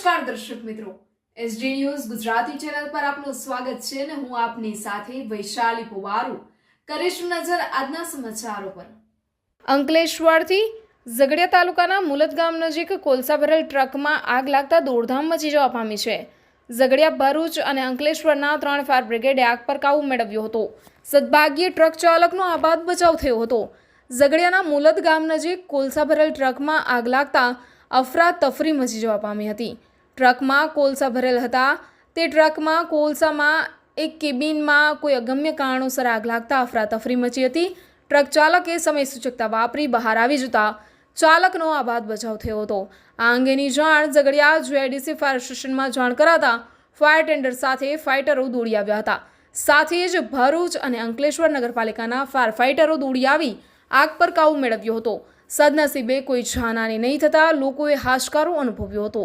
નમસ્કાર દર્શક મિત્રો. એસડી ન્યૂઝ ગુજરાતી ચેનલ પર આપનું સ્વાગત છે અને હું આપની સાથે વૈશાલી પુવારુ. કરીશું નજર આજના સમાચારો પર. અંકલેશ્વરથી ઝઘડિયા તાલુકાના મુલત ગામ નજીક કોલસા ભરેલ ટ્રકમાં આગ લાગતા દોડધામ મચી જવા પામી છે. ઝઘડિયા ભરૂચ અને અંકલેશ્વરના ત્રણ ફાયર બ્રિગેડે આગ પર કાબુ મેળવ્યો હતો. સદભાગ્યે ટ્રક ચાલકનો આબાદ બચાવ થયો હતો. ઝઘડિયાના મુલત ગામ નજીક કોલસા ભરેલ ટ્રકમાં આગ લાગતા અફરા તફરી મચી જવા પામી હતી. ટ્રકમાં કોલસા ભરેલ હતા. તે ટ્રકમાં કોલસામાં એક કેબિનમાં કોઈ અગમ્ય કારણોસર આગ લાગતા અફરાતફરી મચી હતી. ટ્રક ચાલકે સમય સૂચકતા વાપરી બહાર આવી જતા ચાલકનો આબાદ બચાવ થયો હતો. આ અંગેની જાણ ઝઘડિયા જીઆઈડીસી ફાયર સ્ટેશનમાં જાણ કરાતા ફાયર ટેન્ડર સાથે ફાઇટરો દોડી આવ્યા હતા. સાથે જ ભરૂચ અને અંકલેશ્વર નગરપાલિકાના ફાયર ફાઇટરો દોડી આવી આગ પર કાબુ મેળવ્યો હતો. સદનસીબે કોઈ જાનહાની નહીં થતાં લોકોએ હાશકારો અનુભવ્યો હતો.